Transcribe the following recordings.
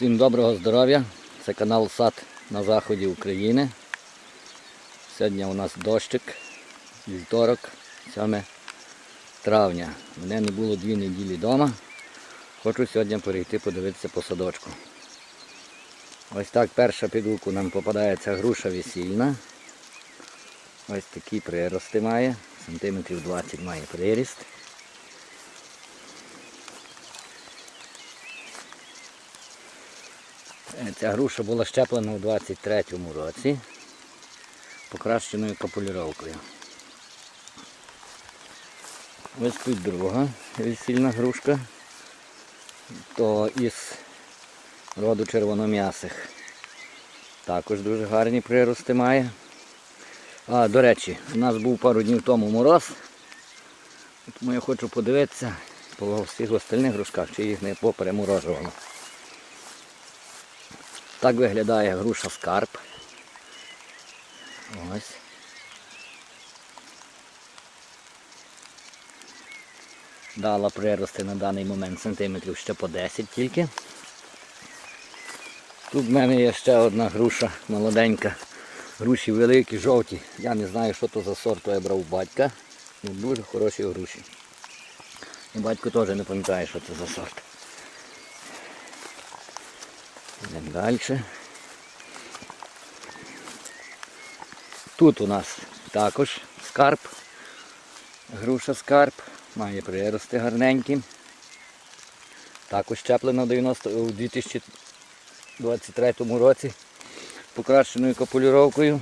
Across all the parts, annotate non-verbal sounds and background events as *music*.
Всім доброго здоров'я. Це канал Сад на заході України. Сьогодні у нас дощик, вівторок, 7 травня. Мене не було дві неділі вдома. Хочу сьогодні перейти подивитися по садочку. Ось так перша під руку нам попадається груша весільна. Ось такі прирости має. Сантиметрів 20 має приріст. Ця груша була щеплена у 23-му році покращеною капулюровкою. Ось тут друга весільна грушка. То із роду червоном'ясих. Також дуже гарні прирости має. А, до речі, у нас був пару днів тому мороз. Тому я хочу подивитися по всіх остальних грушках, чи їх не попереморожувало. Так виглядає груша скарб. Ось. Дала прирости на даний момент сантиметрів ще по 10 тільки. Тут в мене є ще одна груша молоденька. Груші великі, жовті. Я не знаю, що то за сорт, то я брав батька. Ну, дуже хороші груші. І батько теж не пам'ятає, що це за сорт. Йдемо далі. Тут у нас також скарб. Груша скарб. Має прирости гарненькі. Також 90 у 2023 році покращеною капулюровкою.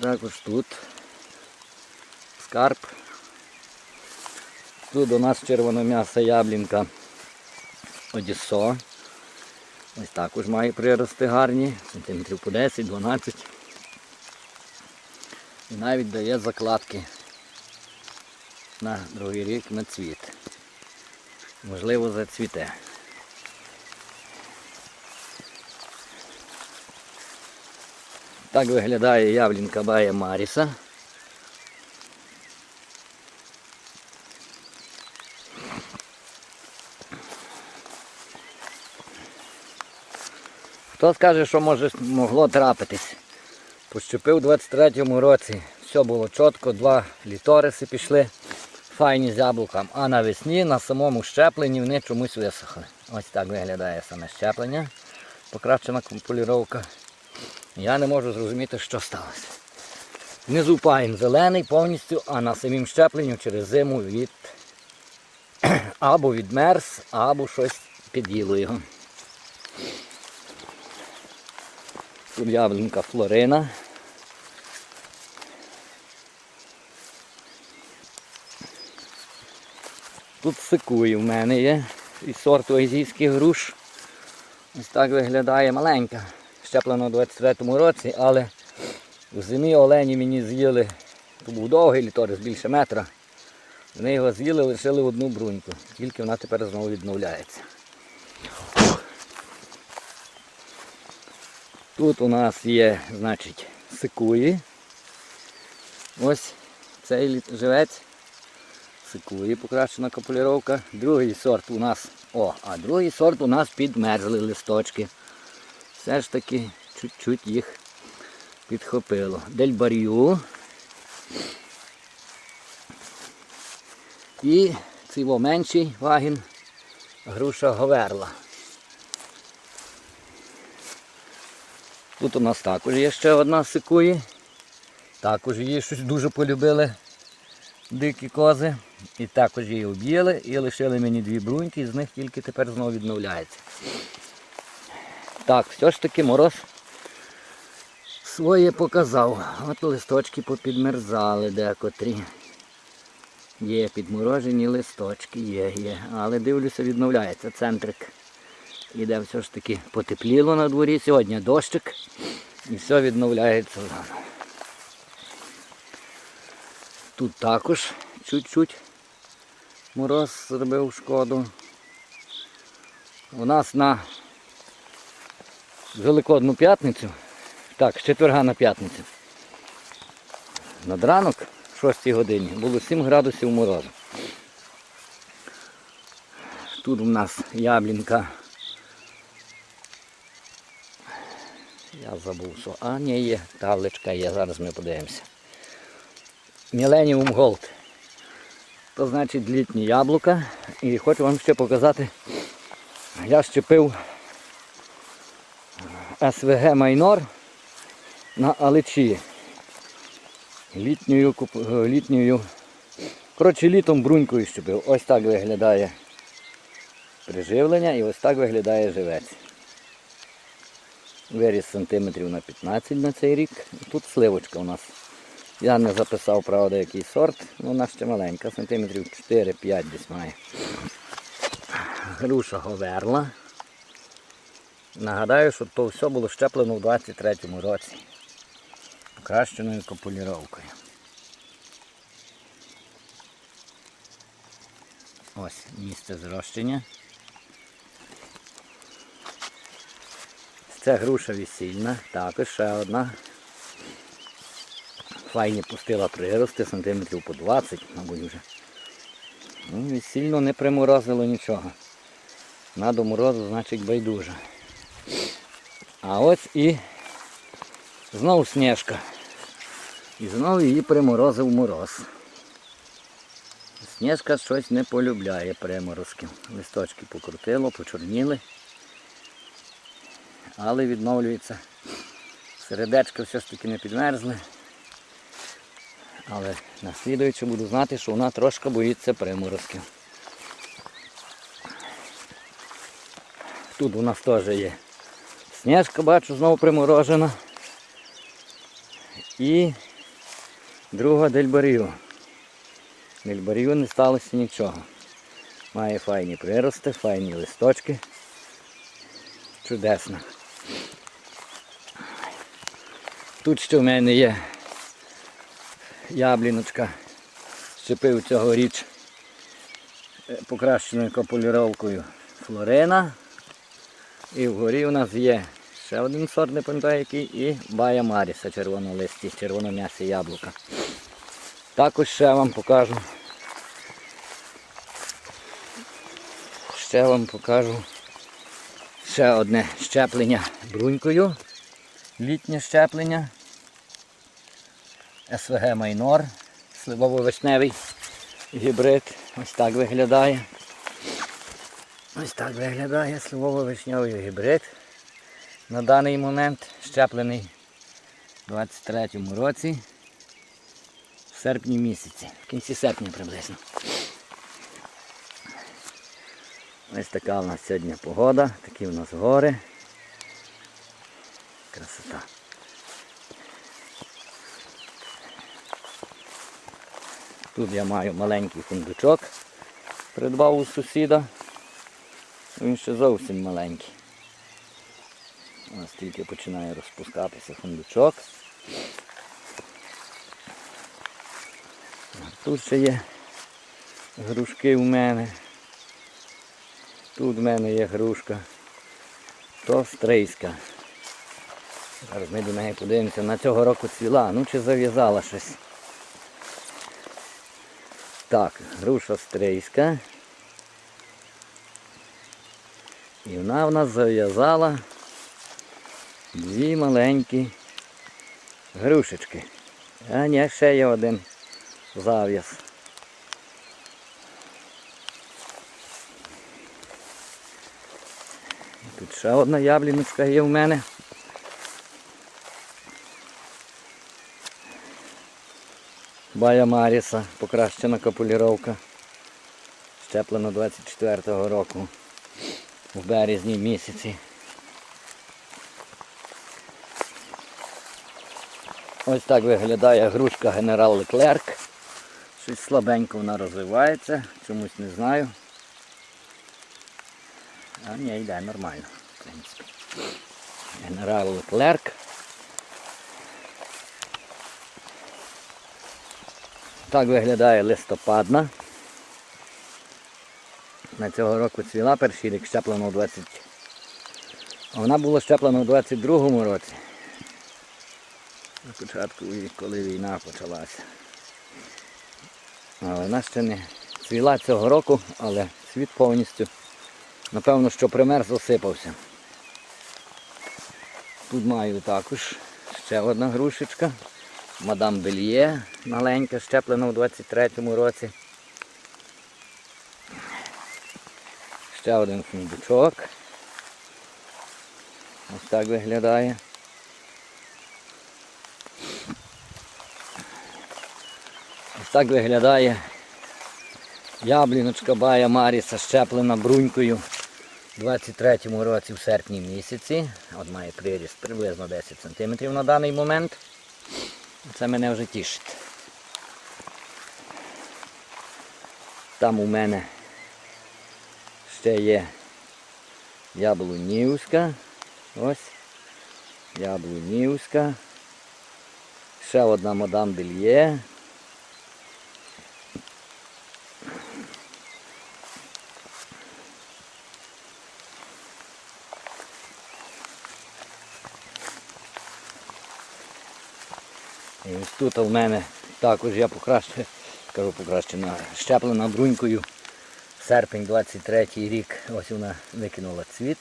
Також тут скарб. Тут у нас червоном'яса яблінка Одіссо. Ось також має прирости гарні, сантиметрів по 10-12. І навіть дає закладки на другий рік на цвіт. Можливо, зацвіте. Так виглядає явлінка Бая Маріса. Хто скаже, що може могло трапитись? Пощепив у 23-му році, все було чітко, два літориси пішли, файні з яблуком, а навесні на самому щепленні вони чомусь висохли. Ось так виглядає саме щеплення, покращена поліровка. Я не можу зрозуміти, що сталося. Внизу паїн зелений повністю, а на самім щепленню через зиму від *clears throat* або відмерз, або щось під'їло його. Тут яблунка Флорина. Тут сикуї в мене є із сорту азійських груш. Ось так виглядає маленька. Щеплена у 23-му році, але в зимі олені мені з'їли, то був довгий літорис, більше метра. Вони його з'їли, лишили одну бруньку. Тільки вона тепер знову відновляється. Тут у нас є, значить, сикуї. Ось цей живець. Сикуї, покращена капуліровка. Другий сорт у нас, о, а другий сорт у нас підмерзли листочки. Все ж таки чуть-чуть їх підхопило. Дельбарю. І менший вагін, груша Говерла. Тут у нас також є ще одна сикуї. Також її щось дуже полюбили дикі кози. І також її об'їли і лишили мені дві бруньки, і з них тільки тепер знову відновляється. Так, все ж таки мороз своє показав. От листочки попідмерзали декотрі. Є підморожені листочки, є, є. Але дивлюся, відновляється. Центрик іде все ж таки потепліло на дворі. Сьогодні дощик і все відновляється заново. Тут також чуть-чуть мороз зробив шкоду. У нас на Великодну п'ятницю, так, з четверга на п'ятницю. Над ранок, в 6 годині, було 7 градусів морозу. Тут у нас яблінка. Я забув, що. А, ні, є, табличка є, зараз ми подивимося. Millennium Gold. То значить літні яблука. І хочу вам ще показати. Я щепив СВГ Майнор на Аличі. Літньою, е, літньою. Коротше, літом брунькою щепив. Ось так виглядає приживлення і ось так виглядає живець. Виріс сантиметрів на 15 на цей рік. Тут сливочка у нас. Я не записав, правда, який сорт, але вона ще маленька, сантиметрів 4-5 десь має. Груша говерла. Нагадаю, що то все було щеплено в 23-му році. Покращеною копуліровкою. Ось місце зрощення. Це груша весільна, також ще одна. Файні пустила прирости, сантиметрів по 20, мабуть вже. Ну, весільно не приморозило нічого. На морозу, значить, байдуже. А ось і знову сніжка. І знову її приморозив мороз. Сніжка щось не полюбляє приморозки. Листочки покрутило, почорніли. Але відновлюється. Середечко все ж таки не підмерзли. Але наслідуючи буду знати, що вона трошки боїться приморозків. Тут у нас теж є сніжка, бачу, знову приморожена. І друга дельбарію. Дельбарію не сталося нічого. Має файні прирости, файні листочки. Чудесно. Тут ще в мене є ябліночка. Щепив цьогоріч е, покращеною копулюровкою флорина. І вгорі у нас є ще один сорт, не пам'ятаю який, і Бая Маріса червонолисті, червоном'ясі яблука. Також ще вам покажу. Ще вам покажу ще одне щеплення брунькою. Літнє щеплення. СВГ Майнор, сливово-вишневий гібрид. Ось так виглядає. Ось так виглядає сливово-вишневий гібрид. На даний момент щеплений у 23-му році, в серпні місяці, в кінці серпня приблизно. Ось така у нас сьогодні погода, такі у нас гори. Красота. Тут я маю маленький фундучок, придбав у сусіда. Він ще зовсім маленький. Ось тільки починає розпускатися фундучок. Тут ще є грушки в мене. Тут в мене є грушка. То стрийська. Зараз ми до неї подивимося. На цього року цвіла, ну чи зав'язала щось. Так, груша стрийська. І вона в нас зав'язала дві маленькі грушечки. А ні, ще є один зав'яз. Тут ще одна ябліночка є в мене. Бая Маріса, покращена капуліровка. Щеплена 24-го року в березні місяці. Ось так виглядає грушка генерал Леклерк. Щось слабенько вона розвивається, чомусь не знаю. А ні, йде нормально, в принципі. Генерал Леклерк. Так виглядає листопадна. На цього року цвіла перший рік щеплено у 20. А вона була щеплена у 22-му році. На початку, коли війна почалася. Але вона ще не цвіла цього року, але світ повністю Напевно, що примерз засипався. Тут маю також ще одна грушечка. Мадам Бельє, маленька, щеплена у 23-му році. Ще один фундучок. Ось так виглядає. Ось так виглядає ябліночка Бая Маріса, щеплена брунькою у 23-му році в серпні місяці. От має приріст приблизно 10 см на даний момент. Це мене вже тішить. Там у мене ще є яблунівська. Ось. Яблунівська. Ще одна мадам Бельє. І ось тут у мене також я покраще, кажу покращена, щеплена брунькою. Серпень 23 рік, ось вона викинула цвіт.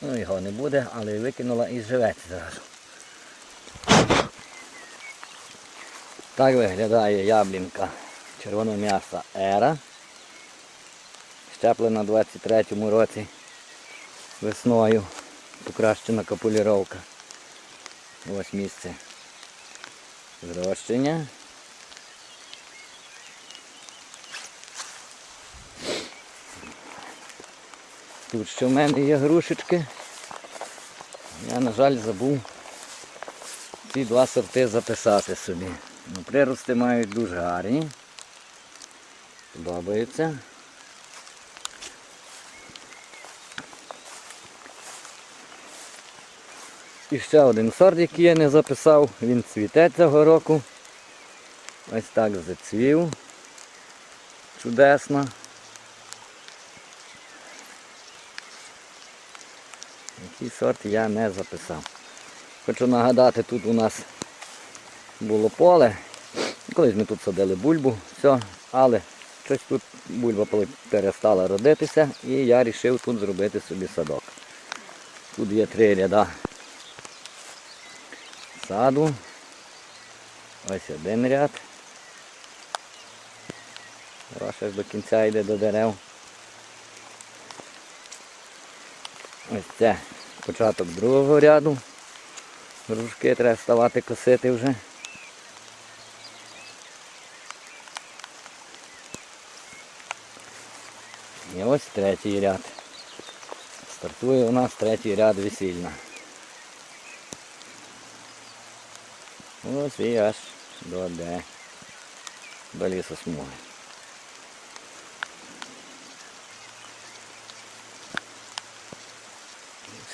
Ну його не буде, але викинула і живеться зразу. Так виглядає яблінка червоного м'яса Ера. Щеплена в 23-му році весною. Покращена капуліровка. Ось місце зрощення. Тут ще в мене є грушечки. Я, на жаль, забув ці два сорти записати собі. Ну, прирости мають дуже гарні. Подобаються. І ще один сорт, який я не записав, він цвіте цього року. Ось так зацвів. Чудесно. Який сорт я не записав. Хочу нагадати, тут у нас було поле. Колись ми тут садили бульбу, все, але щось тут бульба перестала родитися і я вирішив тут зробити собі садок. Тут є три ряда саду. Ось один ряд. Роша ж до кінця йде до дерев. Ось це початок другого ряду. Грушки треба ставати косити вже. І ось третій ряд. Стартує у нас третій ряд весільна. Ось і аж до де. До лісосмуги.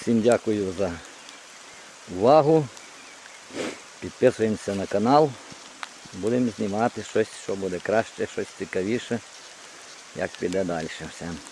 Всім дякую за увагу. Підписуємося на канал. Будемо знімати щось, що буде краще, щось цікавіше, як піде далі. Всім.